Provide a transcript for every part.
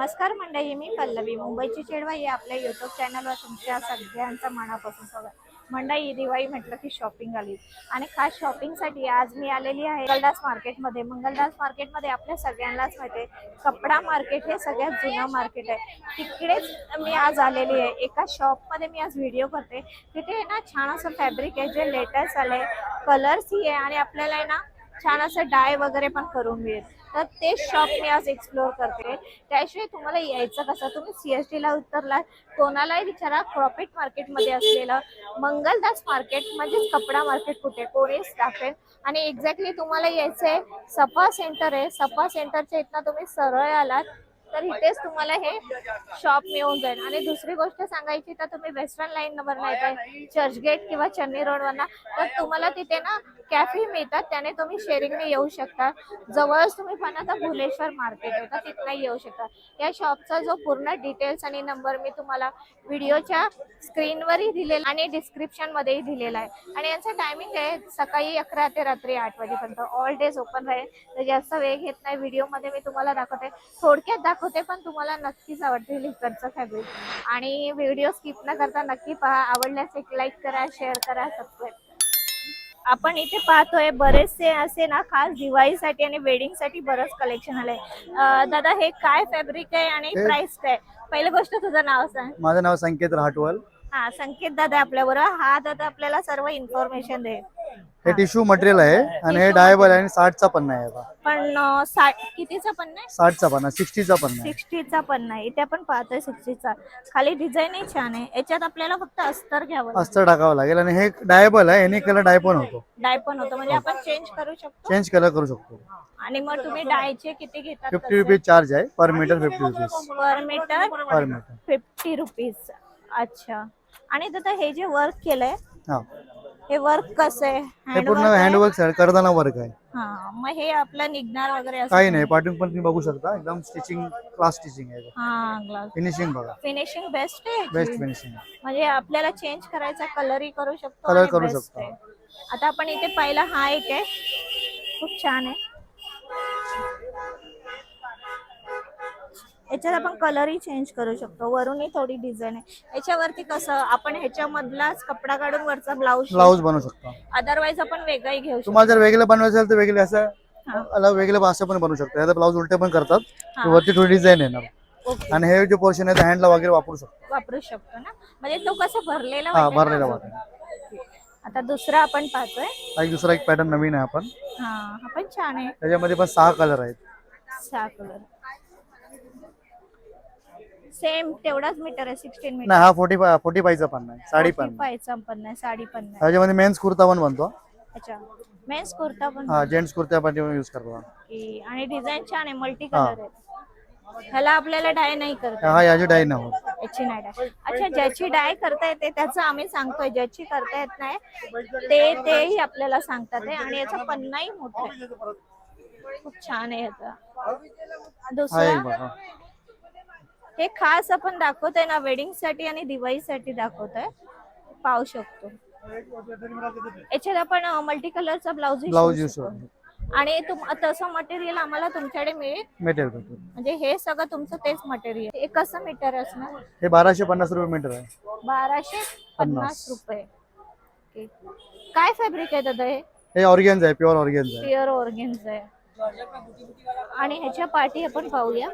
नमस्कार मंडळी मी पल्लवी. मुंबईची चेडवा या आपल्या युट्यूब चॅनलवर तुमच्या सगळ्यांचं मनापासून स्वागत. मंडळी दिवाळी म्हटलं की शॉपिंग आली. आणि खास शॉपिंगसाठी आज मी आलेली आहे मंगलदास मार्केटमध्ये मंगलदास मार्केटमध्ये आपल्या सगळ्यांनाच माहिती आहे कपडा मार्केट हे सगळ्यात जुनं मार्केट आहे. तिकडेच मी आज आलेली आहे. एका शॉपमध्ये मी आज व्हिडिओ करते. तिथे आहे ना छान असं फॅब्रिक आहे जे लेटेस्ट आलं आहे कलर्सही आहे आणि आपल्याला आहे ना छान असं डाय वगैरे पण करून मिळेल. तर ते शॉप मी आज एक्सप्लोअर करते. त्याशिवाय तुम्हाला यायचं कसं? तुम्ही सीएसटी ला उतरला कोणालाही विचारा प्रॉफिट मार्केटमध्ये असलेलं मंगलदास मार्केट म्हणजेच कपडा मार्केट कुठे कोणीच दाखवेल. आणि एक्झॅक्टली तुम्हाला यायचंय सपा सेंटर आहे. सपा सेंटरच्या इथनं तुम्ही सरळ आलात तर इथेच तुम्हाला हे शॉप मिळून जाईल. आणि दुसरी गोष्ट सांगायची तर तुम्ही वेस्टर्न लाईन नंबर नाही चर्चगेट किंवा चन्नी रोडवरना तर तुम्हाला तिथे ना कॅफे मिळतात. त्याने तुम्ही शेअरिंगने येऊ शकता. जवळच तुम्ही पण आता भुलेश्वर मार्केट आहे तर तिथनं येऊ शकता. या शॉपचा जो पूर्ण डिटेल्स आणि नंबर मी तुम्हाला व्हिडिओच्या स्क्रीनवरही दिलेला आणि डिस्क्रिप्शन मध्येही दिलेला आहे. आणि यांचं टायमिंग आहे सकाळी अकरा ते रात्री आठ वाजेपर्यंत. ऑल डेज ओपन राहील. तर जास्त वेळ घेत नाही. व्हिडिओमध्ये मी तुम्हाला दाखवते. थोडक्यात दाखव दाखवते पण तुम्हाला नक्कीच आवडतील इकडचं फॅब्रिक आणि व्हिडिओ स्किप न करता नक्की पहा आवडल्यास एक लाईक करा शेअर करा सबस्क्राईब आपण इथे पाहतोय बरेचसे असे ना खास दिवाळीसाठी आणि वेडिंगसाठी बरंच कलेक्शन आलंय. अं, दादा हे काय फॅब्रिक आहे आणि हे- प्राइस काय? पहिली गोष्ट तुझं नाव सांग. माझं नाव संकेत राहटवल हा संकेत दादा आपल्या बरोबर हा दादा आपल्याला सर्व इन्फॉर्मेशन दे. हे टिश्यू मटेरियल आहे आणि हे डायबल आहे आणि साठचा पन्ना आहे बघा. पण अं, सा- कितीचा पण नाही साठचा पन्ना सिक्स्टीचा पन्ना आहे. सिक्स्टीचा पण नाही इथे आपण पाहतोय सिक्स्टीचा. खाली डिझाईनही छान आहे. याच्यात आपल्याला फक्त अस्तर घ्यावं लागेल. अस्तर टाकावं लागेल आणि हे डायबल आहे याने कलर डाय पण होतो. डाय पण होतं. म्हणजे आपण चेंज करू शकतो? चेंज कलर करू शकतो. आणि मग तुम्ही डायचे किती घेतात फिफ्टी रुपीज चार्ज आहे. Per metre fifty rupees per metre per metre fifty rupees अच्छा. आणि दादा हे जे वर्क केलंय हा. हे वर्क कसं आहे? हे पूर्ण work आहे? हँडवर्क करताना वर्क आहे. हा मग हे आपलं निघणार वगैरे असं काही नाही पाठवून पण तुम्ही बघू शकता. एकदम स्टिचिंग क्लास स्टिचिंग आहे. हा ग्लास फिनिशिंग बघा. फिनिशिंग बेस्ट आहे बेस्ट. फिनिशिंग म्हणजे आपल्याला चेंज करायचा कलरही करू शकतो Color आणि करू best शकतो. आहे. आता आपण इथे पाहिला हा एक आहे. खूप छान आहे. याच्यात आपण कलरही चेंज करू शकतो. वरूनही थोडी डिझाईन आहे. याच्यावरती कसं आपण ह्याच्यामधलाच कपडा काढून वरचा ब्लाऊज ब्लाऊज बनवू शकता. अदरवाईज आपण वेगळाही घेऊ शकतो तुम्हाला जर वेगळं बनवायचं असेल तर वेगळे असं वेगळं असं पण बनवू शकतो. याचा ब्लाऊज उलटे पण करतात. वरती थोडी डिझाईन येणार. आणि हे जे पोर्शन आहे ते हँडला वगैरे वापरू शकतो. वापरू शकतो ना? म्हणजे तो कसं भरलेला हा भरलेला. वाटेल. आता दुसरा आपण पाहतोय. हा एक दुसरा एक पॅटर्न नवीन आहे आपण. हा हा पण छान आहे. त्याच्यामध्ये पण सहा कलर आहेत. सहा कलर सेम तेवढाच मीटर आहे सिक्स्टीन मीटर. नाही हा फोर्टी फाय फोर्टी फायचा पण नाही साडी पण नाही. पायचा पण नाही साडी पण नाही. त्याच्यामध्ये मेन्स कुर्ता पण बनतो. अच्छा. मेन्स कुर्ता पण हा जेंट्स कुर्त्या पण यूज करतो. की- आणि डिझाईन छान आहे मल्टी. कलर आहे. ह्याला आपल्याला डाय नाही करता हा याची डाई होत. याची नाही डाय अच्छा ज्याची डाय करता येते त्याचं आम्ही सांगतोय. ज्याची करता येत नाही ते तेही आपल्याला सांगतात आहे आणि याचा पन्नाही मोठा आहे. खूप छान आहे याचा. हा एक दुसरा? बघा. हे खास आपण दाखवतोय ना वेडिंगसाठी आणि दिवाळीसाठी दाखवतोय. पाहू शकतो. याच्यात आपण मल्टी कलरचा ब्लाऊज ब्लाऊज यूज आणि तसं मटेरियल आम्हाला तुमच्याकडे मिळेल. मेटेरियल म्हणजे हे सगळं तुमचं तेच मटेरियल हे कसं मीटर असणार? हे बाराशे पन्नास रुपये मीटर आहे. बाराशे पन्नास रुपये. ओके. काय फॅब्रिक आहे दादा हे? हे ऑर्गेन्स आहे प्युअर ऑर्गेन्स आहे. प्युअर ऑर्गेन्स आहे. आणि ह्याच्या पाठी आपण पाहूया.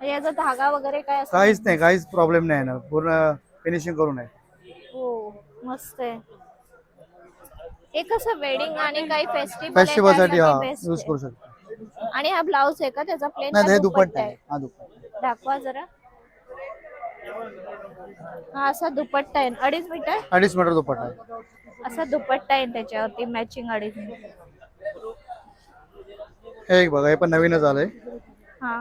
याचा धागा वगैरे काय असतो काहीच नाही काहीच प्रॉब्लेम नाही ना. पूर्ण फिनिशिंग करून आहे हो मस्त आहे. हे कसं वेडिंग आणि काही फेस्टिवल फेस्टिवलसाठी हा यूज करू शकतो. आणि हा ब्लाऊज आहे का त्याचा प्लेन नाही हे दुपट्टा आहे. हा दुपट्टा दाखवा जरा. हा असा दुपट्टा आहे. अडीच मीटर? अडीच मीटर दुपट्टा आहे. असा दुपट्टा आहे त्याच्यावरती मॅचिंग अडीच मीटर. हे एक बघा हे पण नवीनच आलंय. हा.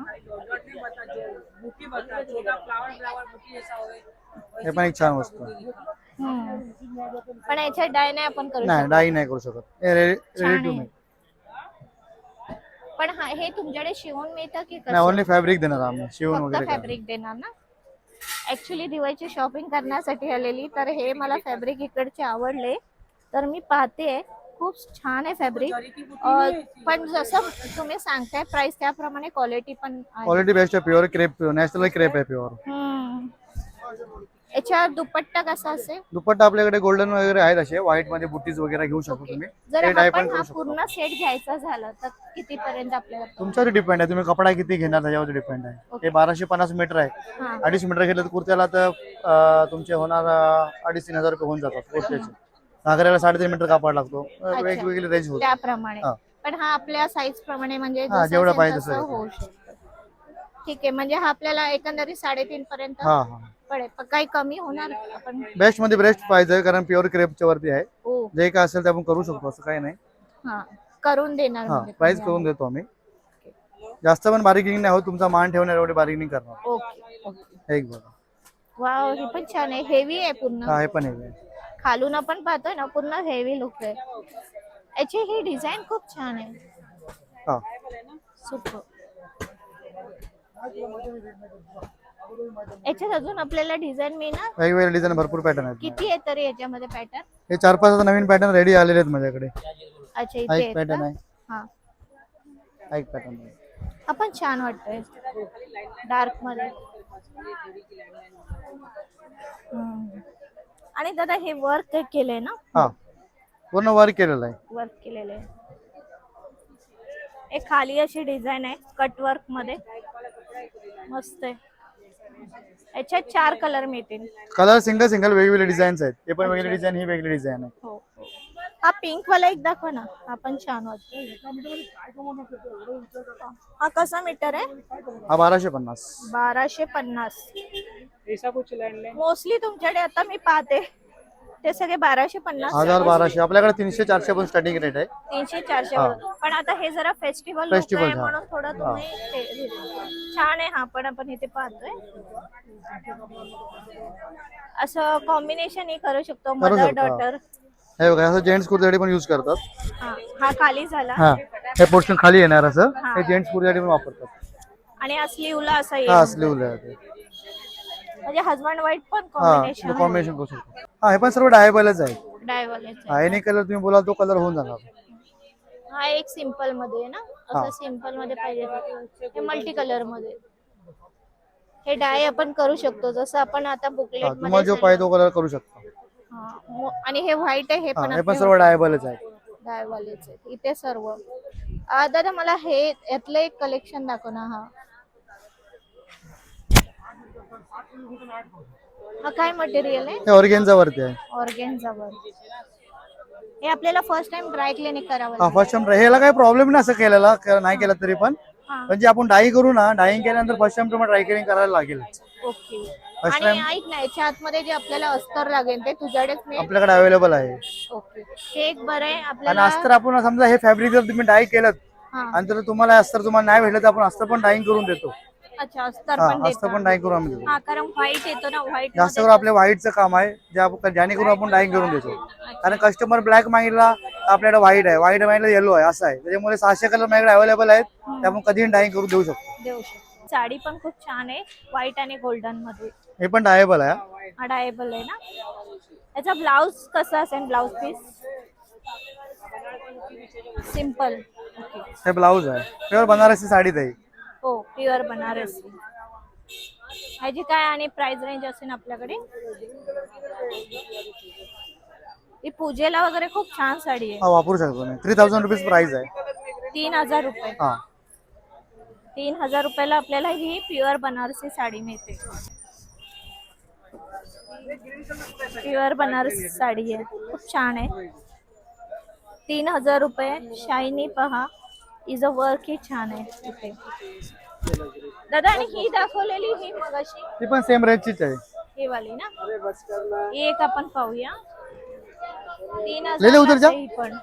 हे पण एक छान वस्तू आहे. हम्म. पण याच्यात डाय नाही आपण करू नाही डाई नाही करू शकत. हे रेडी छान टू आहे. मेक पण हा हे तुमच्याकडे शिवून मिळतं की नाही ओनली फॅब्रिक देणार आम्ही. शिवून फक्त वगैरे काय. फॅब्रिक देणार ना? ऍक्च्युली दिवाळीची शॉपिंग करण्यासाठी आलेली तर हे मला फॅब्रिक इकडचे आवडले. तर मी पाहते. खूप छान आहे फॅब्रिक पण जसं तुम्ही सांगताय प्राइस त्याप्रमाणे क्वालिटी पण क्वालिटी बेस्ट आहे प्युअर क्रेप नॅशनल क्रेप आहे प्युअर. याच्या दुपट्टा कसा असेल? दुपट्टा आपल्याकडे गोल्डन वगैरे आहेत असे. व्हाईटमध्ये बुटीज वगैरे घेऊ शकतो तुम्ही. जर पण आपण करू हा शकतो. पूर्ण सेट घ्यायचा झाला तर किती पर्यंत आपल्याला तुमच्यावर डिपेंड आहे. तुम्ही कपडा किती घेणार त्याच्यावर डिपेंड आहे. ते बाराशे पन्नास मीटर आहे. हा. अडीच मीटर घेतलं तर कुर्त्याला तर अं, तुमचे होणार अं, अडीच तीन हजार रुपये होऊन जातात कुर्त्याचे. घागऱ्याला साडेतीन मीटर कापड लागतो. वेगवेगळी रेंज होते. त्याप्रमाणे. हा. पण हा आपल्या साईज प्रमाणे म्हणजे हा, जसं जेवढं असेल पाहिजे तसं तसं होऊ शकतं. ठीक आहे. म्हणजे हा आपल्याला एकंदरीत साडेतीन पर्यंत हा हा. पडेल. पण काही कमी होणार आपण बेस्टमध्ये बेस्ट पाहिजे कारण प्युअर क्रेपच्या वरती आहे. ओ जे काय असेल ते आपण करू शकतो असं काही नाही. हा. करून देणार हा म्हणजे प्राइस तुम्ही करून देतो आम्ही. जास्त पण बार्गेनिंग नाही होत तुमचा मान ठेवणार एवढी बार्गेनिंग करणार. Okay okay. एक बघा. वाव हे पण छान आहे. हेवी आहे पूर्ण. हा हे पण आहे. खालून आपण पाहतोय ना पूर्ण हेवी लुक आहे. याची ही डिझाईन खूप छान आहे. हा. सुपर याच्यात अजून आपल्याला डिझाईन मिळणार वेगवेगळे डिझाईन भरपूर पॅटर्न आहेत. किती आहे तरी याच्यामध्ये पॅटर्न हे चार पाच नवीन पॅटर्न रेडी आलेले आहेत माझ्याकडे. अच्छा हा इथे पॅटर्न? आहे. हा. हा एक पॅटर्न आहे. हा पण छान वाटतोय. डार्कमध्ये. आणि दादा हे वर्क केलंय ना? हा. पूर्ण वर्क केलेलं आहे. वर्क केलेलं आहे. एक खाली अशी डिझाईन आहे कट वर्कमध्ये. मस्त आहे. याच्यात चार कलर मिळतील. कलर सिंगल सिंगल वेगवेगळे डिझाईन्स आहेत. हे पण वेगळी डिझाईन ही वेगळी डिझाईन आहे. हो. हो. हा पिंक वाला एक दाखवा ना. हा पण छान वाटतो हा कसा मीटर आहे? हा बाराशे पन्नास. बाराशे पन्नास. मोस्टली तुमच्याकडे आता मी पाहते. ते सगळे बाराशे पन्नास. हजार बाराशे. आपल्याकडे तीनशे चारशे पण स्टार्टिंग रेट आहे. तीनशे चारशे हा. पण. आता हे जरा फेस्टिवल Festival, हा. म्हणून थोडं तुम्ही ते- छान आहे. हा पण आपण इथे पाहतोय. असं कॉम्बिनेशन ही करू शकतो. करू मदर शकतो, हा. डॉटर हे बघा असं जेंट्स कुर्त्यासाठी पण यूज करतात. हा हा खाली झाला. हा. हे पोर्शन खाली येणार असं. हा. हे जेंट्स कुर्त्यासाठी पण वापरतात. आणि हा स्लीवला असा हा येईल. स्लीवला आहे ते. म्हणजे हजबंड वाईट पण हा कॉम्बिनेशन कॉम्बिनेशन करू शकतो. हा हे पण सर्व डायबलच आहे हा एनी कलर तुम्ही बोलाल तो कलर होऊन जाणार. हा एक सिंपलमध्ये आहे ना? हा. असं सिंपलमध्ये पाहिजे. हे मल्टी कलरमध्ये. हे डाय आपण करू शकतो. जसं आपण आता हा बुकलेट तुम्हाला जो पाहिजे तो कलर करू शकता. आणि हे व्हाईट आहे हे हा पण हे पण सर्व डायबलच आहे डायवालेच इथे सर्व. आ, दादा मला हे यातलं एक कलेक्शन दाखव ना हा. हा काय मटेरियल आहे? ऑर्गेनचा वरती आहे. ऑर्गेन्झावर. हे आपल्याला फर्स्ट टाइम ड्राय क्लिनिक करावं हा लागेल. फर्स्ट टाइम ह्याला काही प्रॉब्लेम नाही असं केलेला क- नाही केलं तरी पण. हा. म्हणजे आपण डाई करू ना डाईंग केल्यानंतर फर्स्ट टाइम तुम्हाला ड्राय करायला लागेल. ओके First आणि ऐक ना याच्या आतमध्ये जे आपल्याला अस्तर लागेल ते तुझ्याकडेच मिळेल? आपल्याकडे अवेलेबल आहे. ओके हे एक बरं आहे आणि आपल्याला अस्तर आपण समजा हे फॅब्रिक जर तुम्ही डाय केलं हा. आणि जर तुम्हाला अस्तर तुम्हाला नाही भेटलं तर आपण अस्तर पण डाईंग करून देतो. अच्छा अस्तर हा पण अस्तर देता. करून आम्ही देतो. हा कारण व्हाईट येतो ना व्हाईट जास्त करून आपल्या व्हाईटचं काम आहे जे आपण जेणेकरून आपण डाईंग करून देतो. कारण कस्टमर ब्लॅक मागितला तर आपल्याकडे व्हाईट आहे. व्हाईट मागितलं येलो आहे असं आहे. त्याच्यामुळे सहाशे कलर माझ्याकडे अवेलेबल आहेत. ते आपण कधीही डाईंग करून देऊ शकतो. देऊ शकतो. साडी पण खूप छान आहे व्हाईट आणि गोल्डनमध्ये. हे पण डायबल आहे हा. डायबल आहे ना. याचा ब्लाउज कसा असेल ब्लाउज पीस सिंपल ओके हे ब्लाऊज आहे. प्युअर बनारसी साडीत आहे. हो प्युअर बनारसी. ह्याची काय आणि प्राइस रेंज असेल आपल्याकडे? ही पूजेला वगैरे खूप छान साडी आहे. हा वापरू शकतो मी. थ्री थाउजंड रुपीज प्राइस आहे. तीन हजार रुपये. हा. तीन हजार रुपयाला आपल्याला ही प्युअर बनारसी साडी मिळते. प्युअर बनारसी साडी आहे. खूप छान आहे. तीन हजार रुपये. शायनी पहा. इज अ वर्क ही छान आहे इथे दादा आणि ही दाखवलेली ही मगाशी. ती पण सेम रेंजचीच आहे. ही वाली ना? ही एक आपण पाहूया. तीन ले ले उधर हजार जा. ही पण.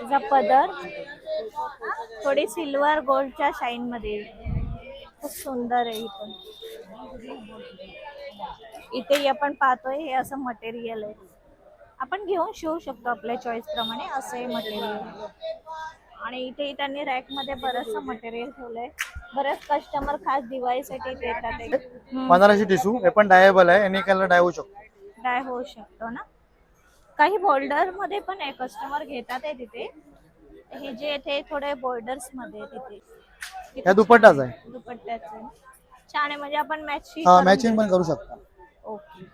तिचा पदर. थोडी सिल्वर गोल्डच्या शाईन मध्ये. खूप सुंदर आहे ही पण. इथे आपण पाहतोय हे असं मटेरियल आहे. आपण घेऊन शिवू शकतो आपल्या चॉईस प्रमाणे असं हे मटेरियल आणि इथे त्यांनी रॅकमध्ये बरचसं मटेरियल ठेवलंय. बरेच कस्टमर खास दिवाळीसाठी देतात ते. हम्म. बनारसी टिशू हे पण डायबल आहे. एनी कलर डाय होऊ शकतो. डाय होऊ शकतो ना? काही बॉर्डरमध्ये पण आहे कस्टमर घेतात आहे तिथे. हे जे इथे थोडे बॉर्डर्समध्ये आहे तिथे. ह्या दुपट्टाच आहे. दुपट्ट्याचे छान आहे. म्हणजे आपण मॅच हा मॅचिंग पण करू शकता. ओके.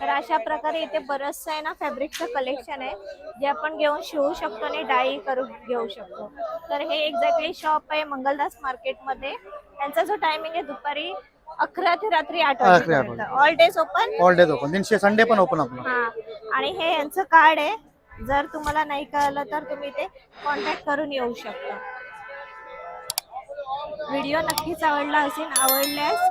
तर अशा प्रकारे इथे बरंचसं आहे ना फॅब्रिकचं कलेक्शन आहे जे आपण घेऊन शिवू शकतो आणि डाई करून घेऊ शकतो. तर हे एक्झॅक्टली शॉप आहे मंगलदास मार्केटमध्ये. त्यांचा जो टायमिंग आहे दुपारी अकरा ते रात्री आठ ते वाजेपर्यंत. All days open all days open तीनशे संडे पण ओपन आपलं. हा. आणि हे यांचं कार्ड आहे. जर तुम्हाला नाही कळलं तर तुम्ही इथे कॉन्टॅक्ट करून येऊ शकता. व्हिडिओ नक्कीच आवडला असेल आवडल्यास